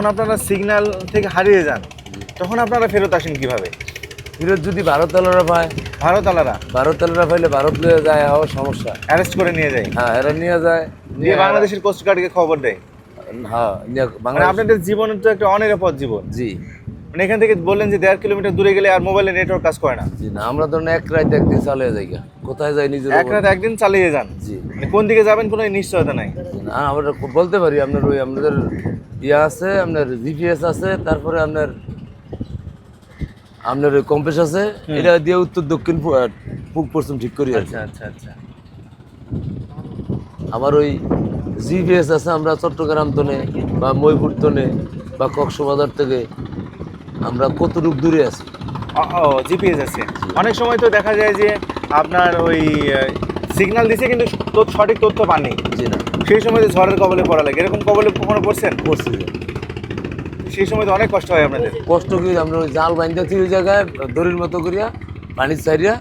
যখন আপনারা সিগন্যাল থেকে হারিয়ে যান তখন আপনারা ফেরত আসেন কীভাবে? ফেরত যদি ভারতালারা পায় ভারতালারা ভারতালারা পাইলে ভারত নিয়ে যায় হওয়ার সমস্যা। অ্যারেস্ট করে নিয়ে যায়? হ্যাঁ এরা নিয়ে যায় নিয়ে বাংলাদেশের কোস্টগার্ডকে খবর দেয়? হ্যাঁ মানে আপনাদের জীবনের তো একটা অনিরাপদ জীবন। জি। মানে এখান থেকে বললেন যে দেড় কিলোমিটার দূরে গেলে আর মোবাইলে নেটওয়ার্ক কাজ করে না। জি না আমরা ধরুন এক রাত একদিন চালিয়ে যাই গা। কোথায় যাই নিজের এক রাত একদিন চালিয়ে যান। জি। মানে কোন দিকে যাবেন কোনো নিশ্চয়তা নাই। না আমরা বলতে পারি আপনার ওই আপনাদের ইয়ে আছে আপনার জিপিএস আছে তারপরে আপনার আপনার ওই কম্পেস আছে এটা দিয়ে উত্তর দক্ষিণ পূ- আহ, পূব পশ্চিম ঠিক করি আর কি। আচ্ছা আচ্ছা আচ্ছা। আবার ওই জিপিএস আছে আমরা চট্টগ্রাম তনে বা ময়পুর তনে বা কক্সবাজার থেকে আমরা কতটুক দূরে আছি? ও জিপিএস আছে। অনেক সময় তো দেখা যায় যে আপনার ওই সিগন্যাল দিছে কিন্তু সঠিক তথ্য পাননি। জি না। সেই সময় ঝড়ের কবলে পড়া লাগে। এরকম কবলে কখনো পড়ছেন? যে। সেই সময় তো অনেক কষ্ট হয় আপনাদের। কষ্ট কি আমরা ওই জাল বাইন্দা ওই জায়গায় দড়ির মতো করিয়া চাইরিয়া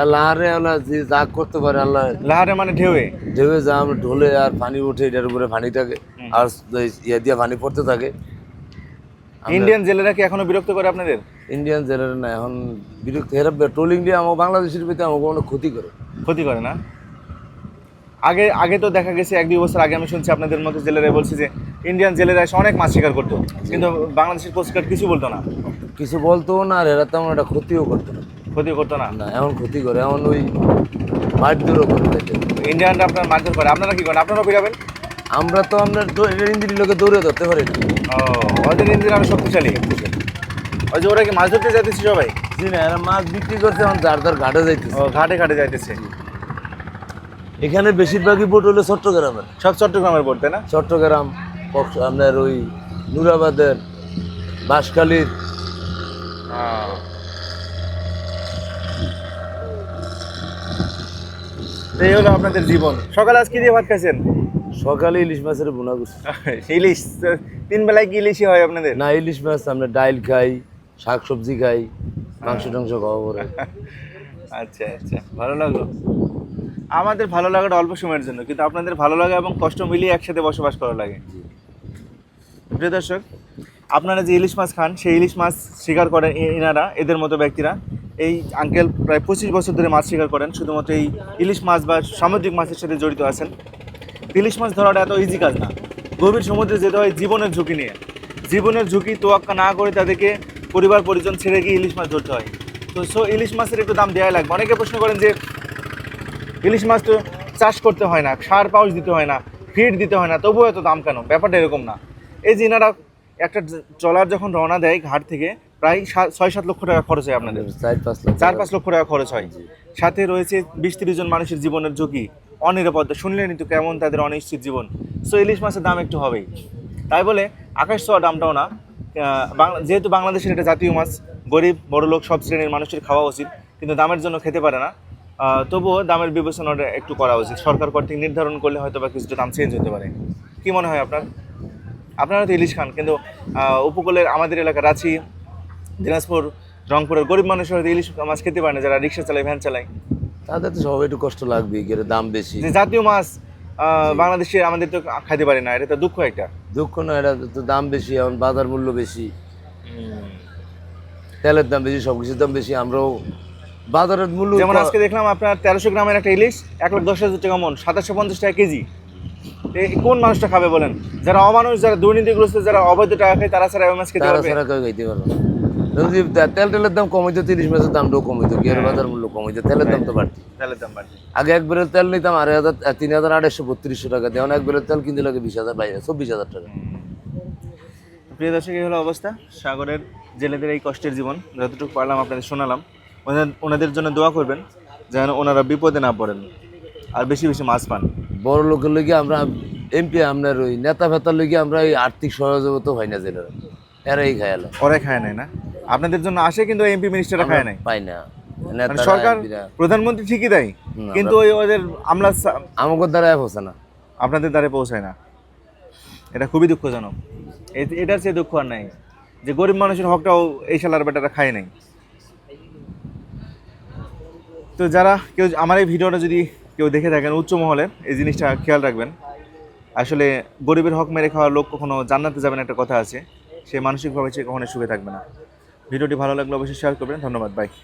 আর লাহারে আল্লাহ যে যা করতে পারে আল্লাহ লাহারে মানে ঢেউয়ে? ঢেউয়ে যা আমরা ঢোলে আর পানি উঠে এটার উপরে পানি থাকে আর ইয়ে দিয়ে পানি পড়তে থাকে। ইন্ডিয়ান জেলেরা কি এখনও বিরক্ত করে আপনাদের? ইন্ডিয়ান জেলেরা না এখন বিরক্ত হেরা ট্রোলিং দিয়ে আমার বাংলাদেশের ভিতরে আমাকে অনেক ক্ষতি করে। ক্ষতি করে না? আগে আগে তো দেখা গেছে এক দুই বছর আগে আমি শুনছি আপনাদের মতো জেলেরা বলছে যে ইন্ডিয়ান জেলেরা এসে অনেক মাছ শিকার করতো। কিন্তু বাংলাদেশের কোস্ট গার্ড কিছু বলতো না? কিছু বলতো না আর এরা তেমন একটা ক্ষতিও করতো না। ক্ষতি করতো না? না এমন ক্ষতি করে এমন ওই মারধরও করে। ইন্ডিয়ানরা আপনার মারধর করে আপনারা কি করেন? আপনারাও ফিরাবেন আমরা তো আপনার ইঞ্জিনি লোকে দৌড়ে ধরতে পারি না। ও ওদের ইঞ্জিন আরও শক্তিশালী। ওই যে ওরা কি মাছ ধরতে যাইতেছে সবাই? জি না এরা মাছ বিক্রি করছে এখন যার যার ঘাটে যাইতেছে। ও ঘাটে ঘাটে যাইতেছে। এখানে বেশিরভাগই বোট হলো চট্টগ্রামের। সব চট্টগ্রামের বোর্ড তাই না? চট্টগ্রাম আপনার ওই নুরাবাদের বাঁশখালীর। এই হলো আপনাদের জীবন। সকালে আজ কি দিয়ে ভাত খাইছেন? সকালে ইলিশ মাছের বোনা করছি। ইলিশ তিন বেলায় কি ইলিশই হয় আপনাদের? না ইলিশ মাছ আমরা ডাইল খাই শাক সবজি খাই মাংস টাংস খাওয়া পরে। আচ্ছা আচ্ছা। ভালো লাগল। আমাদের ভালো লাগাটা অল্প সময়ের জন্য কিন্তু আপনাদের ভালো লাগা এবং কষ্ট মিলিয়ে একসাথে বসবাস করা লাগে। প্রিয় দর্শক আপনারা যে ইলিশ মাছ খান সেই ইলিশ মাছ শিকার করেন এনারা এদের মতো ব্যক্তিরা। এই আঙ্কেল প্রায় পঁচিশ বছর ধরে মাছ শিকার করেন শুধুমাত্র এই ইলিশ মাছ বা সামুদ্রিক মাছের সাথে জড়িত আছেন। ইলিশ মাছ ধরাটা এত ইজি কাজ না। গভীর সমুদ্রে যেতে হয় জীবনের ঝুঁকি নিয়ে। জীবনের ঝুঁকি তোয়াক্কা না করে তাদেরকে পরিবার পরিজন ছেড়ে গিয়ে ইলিশ মাছ ধরতে হয়। তো সো ইলিশ মাছের একটু দাম দেওয়া লাগবে। অনেকে প্রশ্ন করেন যে ইলিশ মাছ তো চাষ করতে হয় না সার পাউচ দিতে হয় না ফিড দিতে হয় না তবুও এত দাম কেন? ব্যাপারটা এরকম না। এই যে একটা ট্রলার যখন রওনা দেয় ঘাট থেকে প্রায় ছয় সাত লক্ষ টাকা খরচ হয় আপনাদের। চার পাঁচ চার পাঁচ লক্ষ টাকা খরচ হয়। সাথে রয়েছে বিশ তিরিশ জন মানুষের জীবনের ঝুঁকি। অনিরাপত্তা শুনলেনই তো কেমন তাদের অনিশ্চিত জীবন। সো ইলিশ মাছের দাম একটু হবেই। তাই বলে, আকাশ ছোঁয়া দামটাও না। যেহেতু বাংলাদেশের এটা জাতীয় মাছ, গরিব বড় লোক সব শ্রেণির মানুষের খাওয়া উচিত, কিন্তু দামের জন্য খেতে পারে না। তবুও দামের বিবেচনাটা একটু করা উচিত। সরকার কর্তৃক নির্ধারণ করলে হয়তো বা কিছুটা দাম চেঞ্জ হতে পারে। কি মনে হয় আপনার? আপনারা তো ইলিশ খান, কিন্তু উপকূলের আমাদের এলাকা রাঁচি, দিনাজপুর, রংপুরের গরিব মানুষ হয়তো ইলিশ মাছ খেতে পারে না, যারা রিক্সা চালায়, ভ্যান চালায়। তাদের তো সবাই একটু কষ্ট লাগবে এর দাম বেশি। যে জাতীয় মাছ বাংলাদেশে আমাদের তো খাইতে পারি না এটা তো দুঃখ একটা। দুঃখ না এটা তো দাম বেশি এখন বাজার মূল্য বেশি। তেলের দাম বেশি সব কিছুর দাম বেশি আমরাও বাজারের মূল্য যেমন আজকে দেখলাম আপনার তেরোশো গ্রামের একটা ইলিশ এক লাখ দশ হাজার টাকা মন সাতাশশো পঞ্চাশ টাকা কেজি। কোন মানুষটা খাবে বলেন? যারা অমানুষ যারা দুর্নীতিগ্রস্ত যারা অবৈধ টাকা খায় তারা ছাড়া মাছ খেতে তারা ছাড়া কেউ খাইতে পারবে যদি তেল তেলের দাম কমাইতো তিরিশ মাসের দামটাও কমাইতো কি এর বাজার মূল্য কমাইতো তেলের দাম তো বাড়তি। তেলের দাম বাড়বে আগে এক বেরের তেল নিতাম আড়াই হাজার তিন হাজার আড়াইশো বত্রিশশো টাকা দিয়ে এক বেরের তেল কিনতে লাগে বিশ হাজার বাইরে চব্বিশ হাজার টাকা। প্রিয় দর্শক এই হলো অবস্থা। সাগরের জেলেদের এই কষ্টের জীবন যতটুকু পারলাম আপনাদের শোনালাম। ওনাদের জন্য দোয়া করবেন যেন ওনারা বিপদে না পড়েন আর বেশি বেশি মাছ পান। বড় লোকের লগে আমরা এমপি আপনার ওই নেতা ফেতার লগে আমরা এই আর্থিক সহযোগিতা হয় না জেলেরা। এরাই খায়ালো ওরাই খায় নাই না? আপনাদের জন্য আসে কিন্তু এমপি মিনিস্টাররা খায় নাই। পাই না। মানে সরকার প্রধানমন্ত্রী ঠিকই দেয় কিন্তু ওই ওদের আমলা সা- আমাকে দ্বারা হচ্ছে না। আপনাদের দ্বারে পৌঁছায় না। এটা খুবই দুঃখজনক। এটার চেয়ে দুঃখ আর নাই যে গরিব মানুষের হকটাও এই শালার বেটারা খায় নাই। তো যারা কেউ আমার এই ভিডিওটা যদি কেউ দেখে থাকেন উচ্চ মহলের এই জিনিসটা খেয়াল রাখবেন। আসলে গরিবের হক মেরে খাওয়া লোক কখনো জান্নাতে যাবেন একটা কথা আছে। সে মানসিকভাবে সে কখনো সুখে থাকবে না। ভিডিওটি ভালো লাগলে অবশ্যই শেয়ার করবেন। ধন্যবাদ বাই